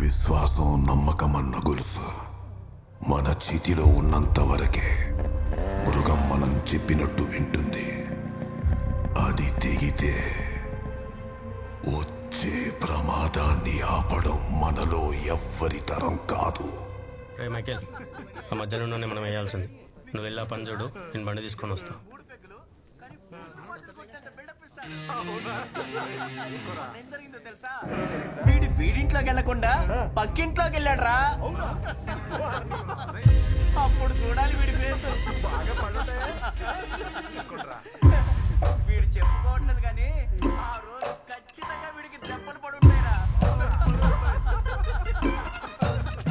విశ్వాసం నమ్మకం అన్న గొలుసు మన చేతిలో ఉన్నంత వరకే మృగం మనం చెప్పినట్టు వింటుంది. అది తెగితే వచ్చే ప్రమాదాన్ని ఆపడం మనలో ఎవ్వరి తరం కాదు. రే మైకేల్ ఆ మధ్యలోనే మనం వేయాల్సింది. నువ్వు వెళ్ళా పని చూడు నేను బండి తీసుకొని వస్తాను తెలుసా వీడి వీడింట్లోకి వెళ్ళకుండా పక్కింట్లోకి వెళ్ళాడు రా అప్పుడు చూడాలి వీడి ఫేస్ వీడు చెప్పుకోవట్లేదు కానీ ఆ రోజు ఖచ్చితంగా వీడికి దెబ్బలు పడి ఉంటాయిరా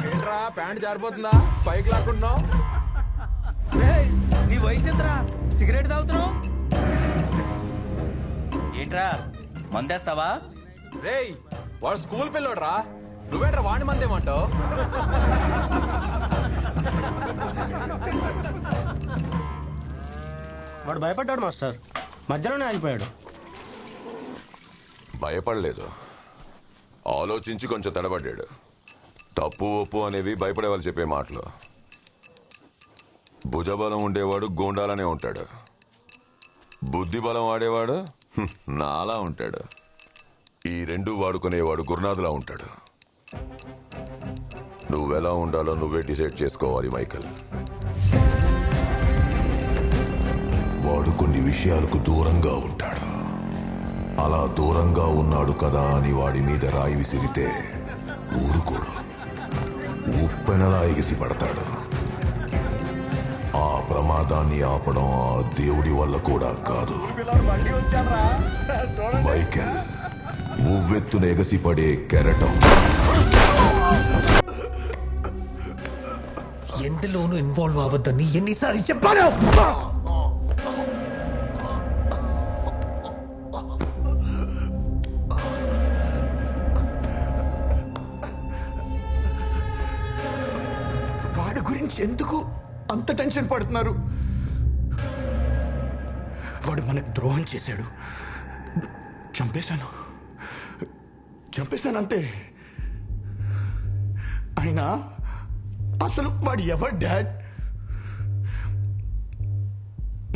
ఏంట్రా ప్యాంట్ జారిపోతుందా? పైకి లాక్కుంటున్నావు? నీ వయసు ఎంతరా? సిగరెట్ తాగుతున్నావు? ఏంట్రా? మందేస్తావా? రేయ్ వాడు స్కూల్ పిల్లోడ్రా. నువ్వేంట్రా వాడి మందేమంటావు? వాడు భయపడ్డాడు మాస్టర్. మధ్యలోనే ఆగిపోయాడు. భయపడలేదు. ఆలోచించి కొంచెం తడబడ్డాడు. తప్పు ఒప్పు అనేవి భయపడే వాళ్ళు చెప్పే మాటలు. భుజబలం ఉండేవాడు గోండాలనే ఉంటాడు. బుద్ధి బలం వాడేవాడు హ్మ్, నాలా ఉంటాడు. ఈ రెండు వాడుకునేవాడు గురునాథులా ఉంటాడు. నువ్వెలా ఉండాలో నువ్వే డిసైడ్ చేసుకోవాలి మైకల్. వాడు కొన్ని విషయాలకు దూరంగా ఉంటాడు. అలా దూరంగా ఉన్నాడు కదా అని వాడి మీద రాయి విసిరితే ఊరుకోడు. ఉప్పెనలా ఎగిసి పడతాడు ఆ ప్రమాదాన్ని ఆపడం ఆ దేవుడి వల్ల కూడా కాదు. మైకెల్ ఉవ్వెత్తున ఎగసిపడే కెరటం. ఎందులోనూ ఇన్వాల్వ్ అవ్వద్దని ఎన్నిసార్లు చెప్పాను? వాడి గురించి ఎందుకు అంత టెన్షన్ పడుతున్నారు. వాడు మనకు ద్రోహం చేశాడు. చంపేశాను. చంపేశాను అంతే అయినా అసలు వాడు ఎవరు డాడ్?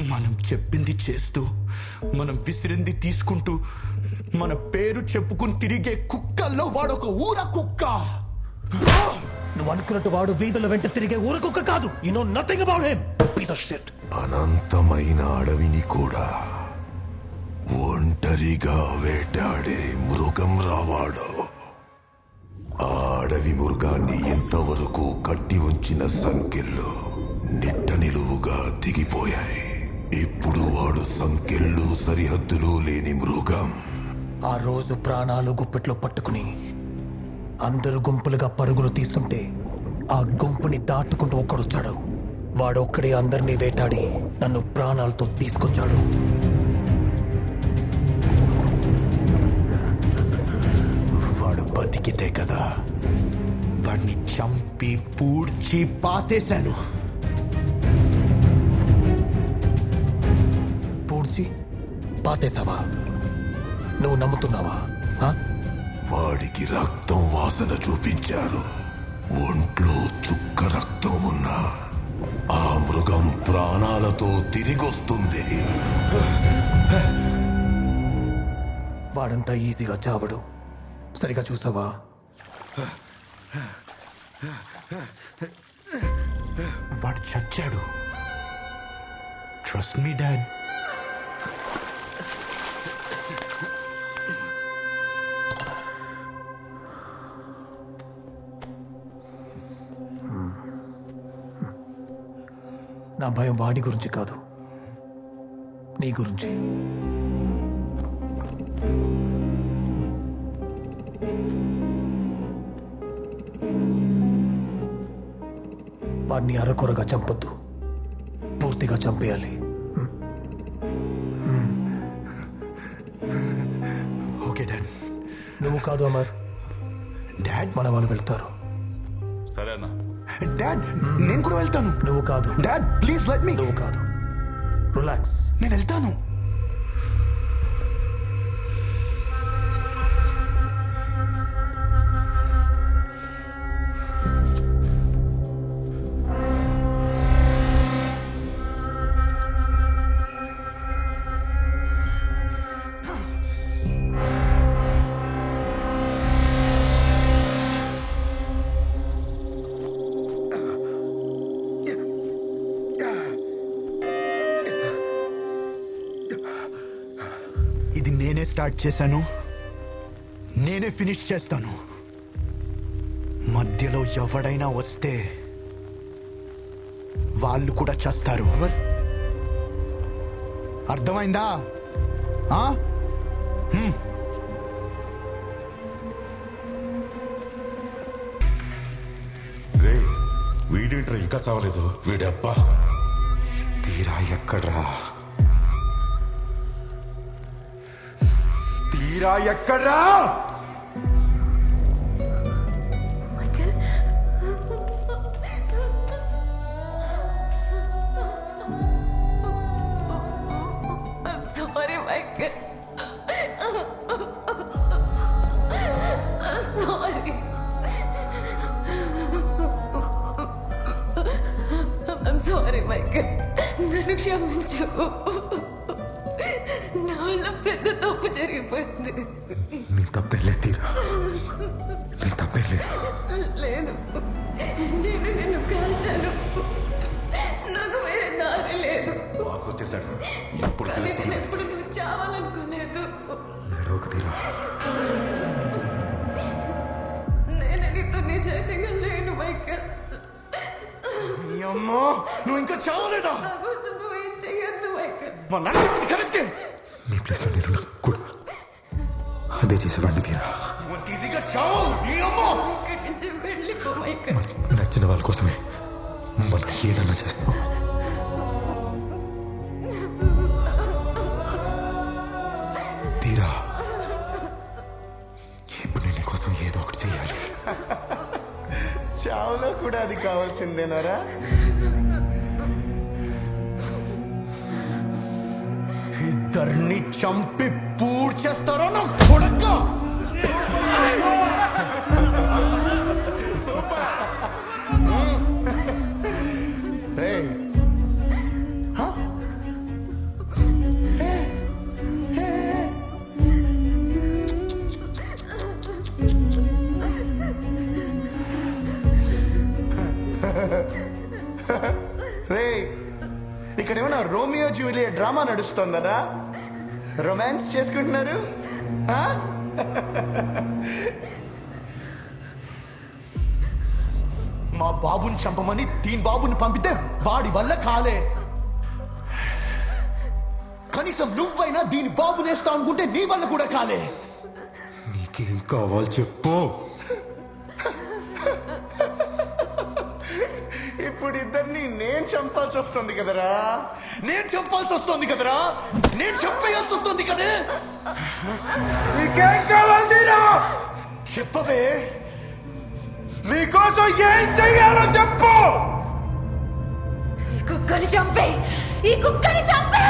మనం చెప్పింది చేస్తూ మనం విసిరింది తీసుకుంటూ మన పేరు చెప్పుకుని తిరిగే కుక్కల్లో వాడొక ఊర కుక్క. నువ్వు అనుకున్నట్టు వాడు వీధుల వెంట తిరిగే ఊరకొక్క కాదు. You know nothing about him piece of shit అనంతమైన అడవిని కూడా ఒంటరిగా వేటాడే మృగం రావాడు. ఆ అడవి మృగాన్ని ఎంతవరకు కట్టి ఉంచిన సంఖ్యలు నిట్ట నిలువుగా దిగిపోయాయి ఇప్పుడు వాడు సంఖ్యలు సరిహద్దులు లేని మృగం. ఆ రోజు ప్రాణాలు గుప్పెట్లో పట్టుకుని అందరూ గుంపులుగా పరుగులు తీస్తుంటే ఆ గుంపుని దాటుకుంటూ ఒక్కడొచ్చాడు. వాడొక్కడే అందరినీ వేటాడి నన్ను ప్రాణాలతో తీసుకొచ్చాడు. వాడు బతికితే కదా వాడిని చంపి పూడ్చి పాతేశాను. పూడ్చి పాతేశావా? నువ్వు నమ్ముతున్నావా? వాడికి రక్తం వాసన చూపించారు. ఒంట్లో చుక్క రక్తం ఉన్నా ఆ మృగం ప్రాణాలతో తిరిగొస్తుంది. వాడంతా ఈజీగా చావడు. సరిగా చూసావా? వాడు చచ్చాడు. ట్రస్ట్ మీ డాడ్ నా భయం వాడి గురించి కాదు. నీ గురించి. వాడిని అరకొరగా చంపొద్దు. పూర్తిగా చంపేయాలి. Okay dad. నువ్వు కాదు అమర్. డాడ్? మన వాళ్ళు వెళ్తారు. సరేనా. డాడ్ నేను కూడా వెళ్తాను. నువ్వు కాదు. డాడ్ ప్లీజ్ లెట్ మీ నువ్వు కాదు. రిలాక్స్ నేను వెళ్తాను. స్టార్ట్ చేశాను. నేనే ఫినిష్ చేస్తాను. మధ్యలో ఎవడైనా వస్తే వాళ్ళు కూడా చేస్తారు. అర్థమైందా? ఆ? రే వీడేంట్రా ఇంకా చావలేదు? వీడబ్బా. తీరా ఎక్కడ్రా? వీరా ఎక్కడా sorry Michael sorry sorry Michael నన్ను క్షమించు నా వల్ల పెద్ద తప్పు జరిగిపోయింది. నీ తప్పేలే తీరా. నీ తప్పేలే లేదు. నేను నిన్ను కాల్చాను. నాకు వేరే దారి లేదు. బాస్ వచ్చేసాడు. ఎప్పుడు కానీ నేను తెలుస్తుంది ఎప్పుడు నువ్వు చావాలనుకోలేదు. ఏడవకు తీరా. నేను నీతో నిజాయితీగా లేను మైకల్. నీ అమ్మో నువ్వు ఇంకా చావలేదా? నా కోసం నువ్వు ఏం చెయ్యొద్దు మైకల్. మా నాన్న చెప్పింది కరెక్టే. నీ ప్లేస్లో నేను నాకు కూడా అదే చేసేవాడిని తీరా. మనకి నచ్చిన వాళ్ళ కోసమే మనం ఏదన్నా చేస్తాం తీరా. ఇప్పుడు నేను కోసం ఏదో ఒకటి చేయాలి. చావులో కూడా అది కావాల్సిందేనారా? ఇద్దరిని చంపి పూడ్చేస్తారో నా కొడుక! Hey. రే ఇక్కడ ఏమైనా రోమియో జూలియట్ డ్రామా నడుస్తుందరా? రొమాన్స్ చేసుకుంటున్నారు? మా బాబుని చంపమని దీని బాబుని పంపితే వాడి వల్ల కాలే. కనీసం నువ్వైనా దీని బాబు నేస్తా అనుకుంటే నీ వల్ల కూడా కాలే. నీకేం కావాలి చెప్పు. చంపాల్సి వస్తుంది కదరా? నేను చంపాల్సి వస్తుంది కదరా? నేను చంపేయాల్సి వస్తుంది కదే? నీకేం కావాలి చెప్పవే. నీకోసం ఏం చెయ్యాలో చెప్పు. ఈ కుక్కని చంపే ఈ కుక్కని చంపే!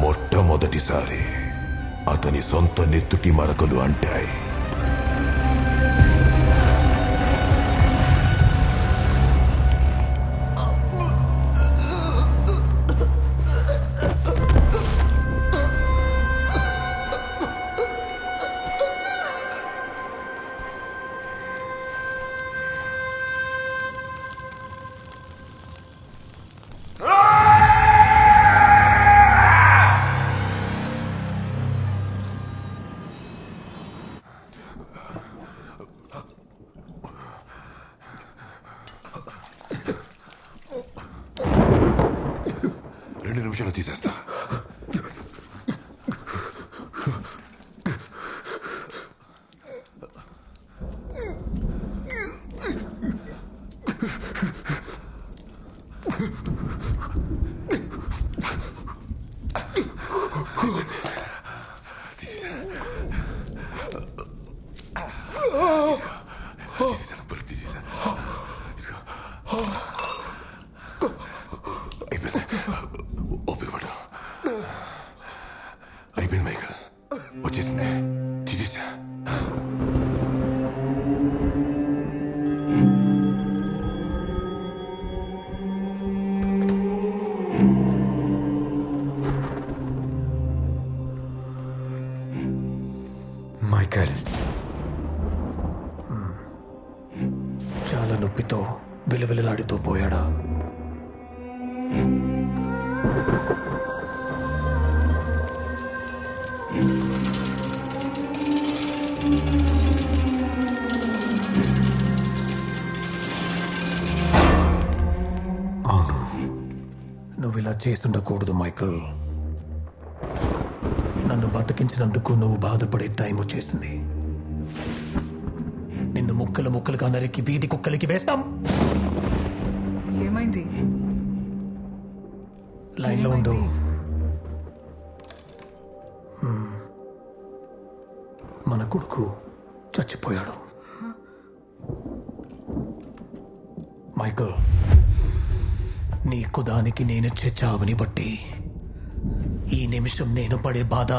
మొట్టమొదటిసారి అతని సొంత నెత్తుటి మరకలు అంటాయి. రెండు మైకల్ చాలా నొప్పితో విలువిలలాడుతూ పోయాడా? అవును. నువ్వు ఇలా చేసుండకూడదు మైకల్. నన్ను బతికించినందుకు నువ్వు బాధపడే టైం వచ్చేసింది. నిన్ను ముక్కలు ముక్కలుగా నరికి వీధి కుక్కలకి వేస్తాం. ఏమైంది? లైన్లో ఉండు. మన కొడుకు చచ్చిపోయాడు. మైకల్ నీకు దానికి నేనిచ్చే చావుని బట్టి ఈ నిమిషం నేను పడే బాధ